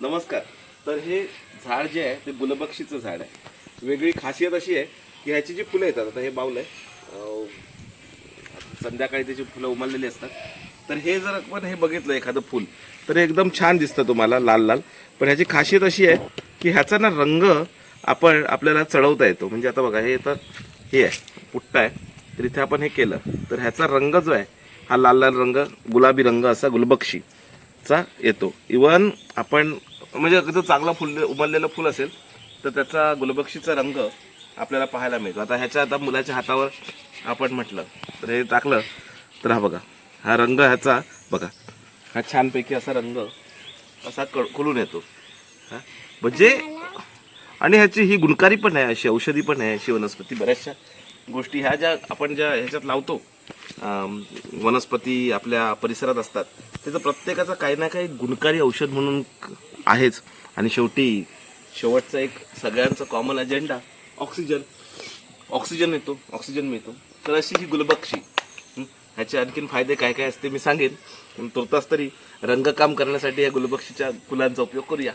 नमस्कार. तर हे झाड जे आहे ते गुलबक्षीचं झाड आहे. वेगळी खासियत अशी आहे की ह्याची जी फुलं येतात आता हे बावलं आहे संध्याकाळी त्याची फुलं उमललेली असतात. तर हे जर आपण हे बघितलं एखादं फुल तर एकदम छान दिसतं तुम्हाला लाल लाल. पण ह्याची खासियत अशी आहे की ह्याचा ना रंग आपण आपल्याला चढवता येतो. म्हणजे आता बघा हे तर हे आहे पुट्टा आहे. तर इथे आपण हे केलं. तर ह्याचा रंग जो आहे हा लाल लाल रंग गुलाबी रंग असा गुलबक्षी. चा येतो. इवन आपण म्हणजे अगदी चांगलं फुल उमललेलं फुल असेल तर त्याचा गुलबक्षीचा रंग आपल्याला पाहायला मिळतो. आता ह्याच्या आता मुलाच्या हातावर आपण म्हटलं तर हे टाकलं तर हा बघा हा रंग ह्याचा बघा हा छानपैकी असा रंग असा क- खुलून येतो. हा? म्हणजे आणि ह्याची ही गुणकारी पण आहे अशी औषधी पण आहे अशी वनस्पती बऱ्याचशा गोष्टी ह्या ज्या आपण ज्या ह्याच्यात लावतो वनस्पती आपल्या परिसरात असतात. त्याचं प्रत्येकाचा काही ना काही गुणकारी औषध म्हणून आहेच. आणि शेवटी शेवटचा एक सगळ्यांचा कॉमन अजेंडा ऑक्सिजन ऑक्सिजन येतो ऑक्सिजन मिळतो. तर अशी ही गुलबक्षी. ह्याचे आणखीन फायदे काय काय असते मी सांगेन. तुर्तास तरी रंगकाम करण्यासाठी या गुलबक्षीच्या फुलांचा उपयोग करूया.